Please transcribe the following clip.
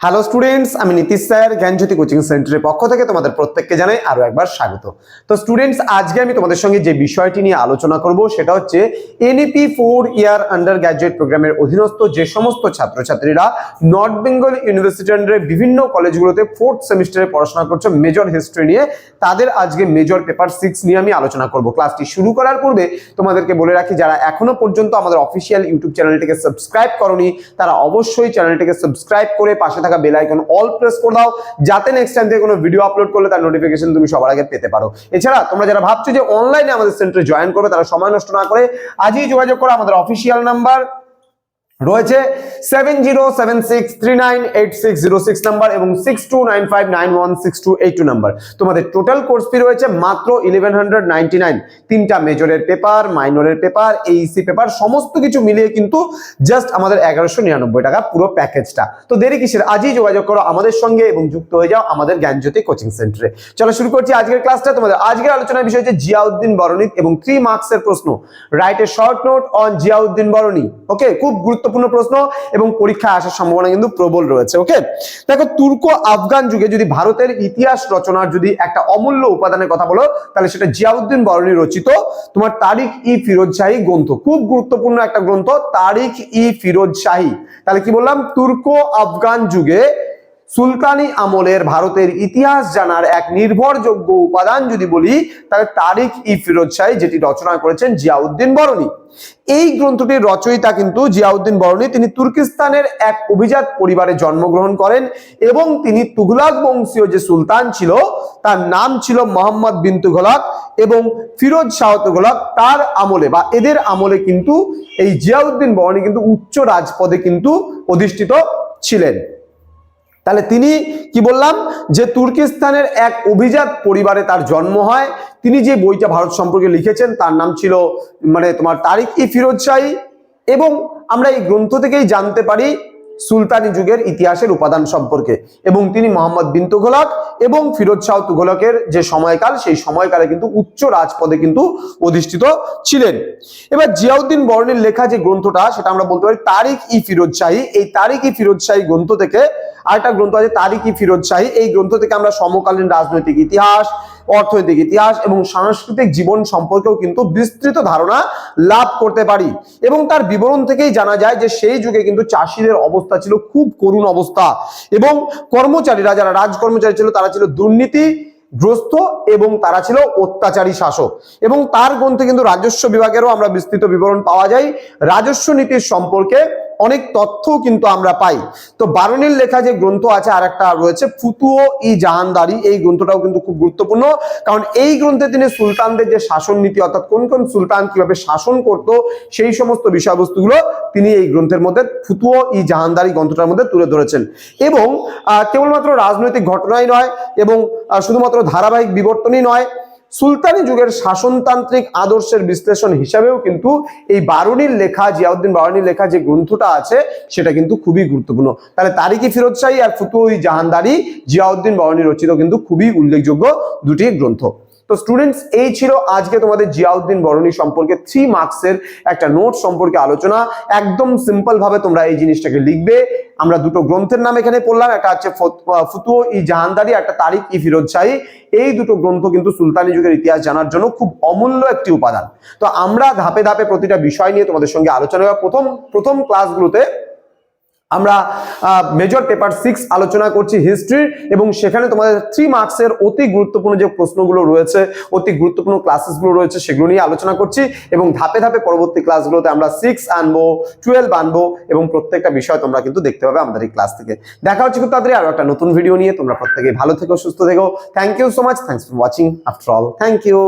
Hello students আমি Nitish sir, জ্ঞানজ্যোতি coaching সেন্টারের পক্ষ থেকে তোমাদের প্রত্যেককে জানাই আরও একবার স্বাগত। তো স্টুডেন্টস আজকে আমি তোমাদের সঙ্গে যে বিষয়টি নিয়ে আলোচনা করব, সেটা হচ্ছে NEP four year undergraduate প্রোগ্রামের অধীনস্থ যে সমস্ত ছাত্রছাত্রীরা নর্থ বেঙ্গল ইউনিভার্সিটি আন্ডারে বিভিন্ন কলেজগুলোতে ফোর্থ সেমিস্টারে পড়াশোনা করছে মেজর হিস্ট্রি নিয়ে। তাদের আজকে মেজর পেপার সিক্স নিয়ে আমি আলোচনা করব। ক্লাসটি শুরু করার পূর্বে তোমাদেরকে বলে রাখি, যারা এখনও পর্যন্ত আমাদের অফিসিয়াল ইউটিউব চ্যানেলটিকে সাবস্ক্রাইব করনি, তারা অবশ্যই চ্যানেলটিকে সাবস্ক্রাইব করে পাশে থাকা বেল আইকন অল প্রেস করে দাও, যাতে নেক্সট টাইম থেকে কোনো ভিডিও আপলোড করলে তার নোটিফিকেশন তুমি সবার আগে পেতে পারো। এছাড়া তোমরা যারা ভাবছ যে অনলাইনে আমাদের সেন্টারে জয়েন করবে, তারা সময় নষ্ট না করে আজই যোগাযোগ করো আমাদের অফিসিয়াল নাম্বার রয়েছে seven zero seven six three nine eight six zero six number এবং six two nine five nine one six two eight two number তোমাদের টোটাল কোর্স ফি রয়েছে মাত্র ইলেভেন হান্ড্রেড নাইনটি নাইন তিনটা মেজরের paper মাইনরের paper AEC paper সমস্ত কিছু মিলিয়ে কিন্তু জাস্ট আমাদের এগারোশো নিরানব্বই টাকা পুরো প্যাকেজটা তো দেরি কিসের? আজই যোগাযোগ করো আমাদের সঙ্গে এবং যুক্ত হয়ে যাও আমাদের জ্ঞানজ্যোতি কোচিং সেন্টারে চলো শুরু করছি আজকের ক্লাসটা তোমাদের আজকের আলোচনার বিষয় হচ্ছে জিয়াউদ্দিন বরণিত এবং থ্রি মার্কসের প্রশ্ন। Write a short note on Ziauddin Barani. Okay খুব গুরুত্বপূর্ণ প্রশ্ন এবং পরীক্ষা আসার সম্ভাবনা কিন্তু প্রবল রয়েছে ওকে দেখো তুর্কো আফগান যুগে যদি ভারতের ইতিহাস রচনার যদি একটা অমূল্য উপাদানের কথা বলো, তাহলে সেটা জিয়াউদ্দিন বরণী রচিত। তোমার তারিখ ই ফিরোজ শাহী গ্রন্থ, খুব গুরুত্বপূর্ণ একটা গ্রন্থ, তারিখ ই ফিরোজ শাহী। তাহলে কি বললাম? তুর্ক আফগান যুগে সুলতানি আমলের ভারতের ইতিহাস জানার এক নির্ভরযোগ্য উপাদান যদি বলি, তাহলে তারিখ ই ফিরোজ শাহী, যেটি রচনা করেছেন জিয়াউদ্দিন বরণী। এই গ্রন্থটির রচয়িতা কিন্তু জিয়াউদ্দিন বরণী। তিনি তুর্কিস্তানের এক অভিজাত পরিবারে জন্মগ্রহণ করেন এবং তিনি তুঘলক বংশীয় যে সুলতান ছিল, তার নাম ছিল মোহাম্মদ বিন তুঘলক এবং ফিরোজ শাহ তুঘলক তার আমলে বা এদের আমলে কিন্তু এই জিয়াউদ্দিন বরণী কিন্তু উচ্চ রাজপদে কিন্তু অধিষ্ঠিত ছিলেন। তাহলে তিনি কি বললাম? যে তুর্কিস্তানের এক অভিজাত পরিবারে তার জন্ম হয়। তিনি যে বইটা ভারত সম্পর্কে লিখেছেন, তার নাম ছিল মানে তোমার তারিখ ই ফিরোজ শাহী। এবং আমরা এই গ্রন্থ থেকেই জানতে পারি সুলতানি যুগের ইতিহাসের উপাদান সম্পর্কে। এবং তিনি মোহাম্মদ বিন তুঘলক এবং ফিরোজ শাহ তুঘলকের যে সময়কাল, সেই সময়কালে কিন্তু উচ্চ রাজপদে কিন্তু অধিষ্ঠিত ছিলেন। এবার জিয়াউদ্দিন বর্ণের লেখা যে গ্রন্থটা, সেটা আমরা বলতে পারি তারিখ ই ফিরোজ শাহী। এই তারিখ ই ফিরোজ শাহী গ্রন্থ থেকে আরেকটা গ্রন্থ আছে, তারিখ ই ফিরোজ শাহী এই গ্রন্থ থেকে আমরা সমকালীন রাজনৈতিক ইতিহাস, অর্থনৈতিক ইতিহাস এবং সাংস্কৃতিক জীবন সম্পর্কেও কিন্তু বিস্তৃত ধারণা লাভ করতে পারি। এবং তার বিবরণ থেকেই জানা যায় যে সেই যুগে কিন্তু চাষিদের অবস্থা ছিল খুব করুণ অবস্থা। এবং কর্মচারীরা, যারা রাজ কর্মচারী ছিল, তারা ছিল দুর্নীতি গ্রস্ত এবং তারা ছিল অত্যাচারী শাসক। এবং তার গ্রন্থে কিন্তু রাজস্ব বিভাগেরও আমরা বিস্তৃত বিবরণ পাওয়া যায়। রাজস্ব নীতির সম্পর্কে অনেক তথ্য কিন্তু আমরা পাই। তো বারণীর লেখা যে গ্রন্থ আছে আর একটা রয়েছে ফুতুও ই জাহানদারি এই গ্রন্থটাও কিন্তু খুব গুরুত্বপূর্ণ। কারণ এই গ্রন্থে তিনি সুলতানদের যে শাসন নীতি, অর্থাৎ কোন কোন সুলতান কীভাবে শাসন করত, সেই সমস্ত বিষয়বস্তুগুলো তিনি এই গ্রন্থের মধ্যে ফুতুও ই জাহানদারি গ্রন্থটার মধ্যে তুলে ধরেছেন। এবং কেবলমাত্র রাজনৈতিক ঘটনাই নয়, এবং শুধুমাত্র ধারাবাহিক বিবর্তনই নয় সুলতানি যুগের শাসনতান্ত্রিক আদর্শের বিশ্লেষণ হিসাবেও কিন্তু এই বারুনির লেখা, জিয়াউদ্দিন বারুনির লেখা যে গ্রন্থটা আছে, সেটা কিন্তু খুবই গুরুত্বপূর্ণ। তাহলে তারিকি ফিরোজ শাহী আর ফুতুই জাহানদারি জিয়াউদ্দিন বারুণী রচিত কিন্তু খুবই উল্লেখযোগ্য দুটি গ্রন্থ। তো স্টুডেন্টস এই ছিল আজকে তোমাদের জিয়াউদ্দিন বরণী সম্পর্কে থ্রি মার্কসের একটা নোট সম্পর্কে আলোচনা। একদম সিম্পল ভাবে তোমরা এই জিনিসটাকে লিখবে। আমরা দুটো গ্রন্থের নাম এখানে পড়লাম, একটা হচ্ছে ফুতুও ই জাহানদারি, একটা তারিখ ই ফিরোজ শাহী এই দুটো গ্রন্থ কিন্তু সুলতানি যুগের ইতিহাস জানার জন্য খুব অমূল্য একটি উপাদান। তো আমরা ধাপে ধাপে প্রতিটা বিষয় নিয়ে তোমাদের সঙ্গে আলোচনা। প্রথম প্রথম ক্লাসগুলোতে আমরা মেজর পেপার সিক্স আলোচনা করছি হিস্ট্রি এবং সেখানে তোমাদের থ্রি মার্কসের অতি গুরুত্বপূর্ণ যে প্রশ্নগুলো রয়েছে, অতি গুরুত্বপূর্ণ ক্লাসেসগুলো রয়েছে, সেগুলো নিয়ে আলোচনা করছি এবং ধাপে ধাপে পরবর্তী ক্লাসগুলোতে আমরা সিক্স আনব টুয়েলভ আনব এবং প্রত্যেকটা বিষয় তোমরা কিন্তু দেখতে পাবে আমাদের এই ক্লাস থেকে। দেখা হচ্ছে খুব তাড়াতাড়ি আরও একটা নতুন ভিডিও নিয়ে। তোমরা প্রত্যেকেই ভালো থেকো, সুস্থ থেকো। Thank you so much thanks for watching after all thank you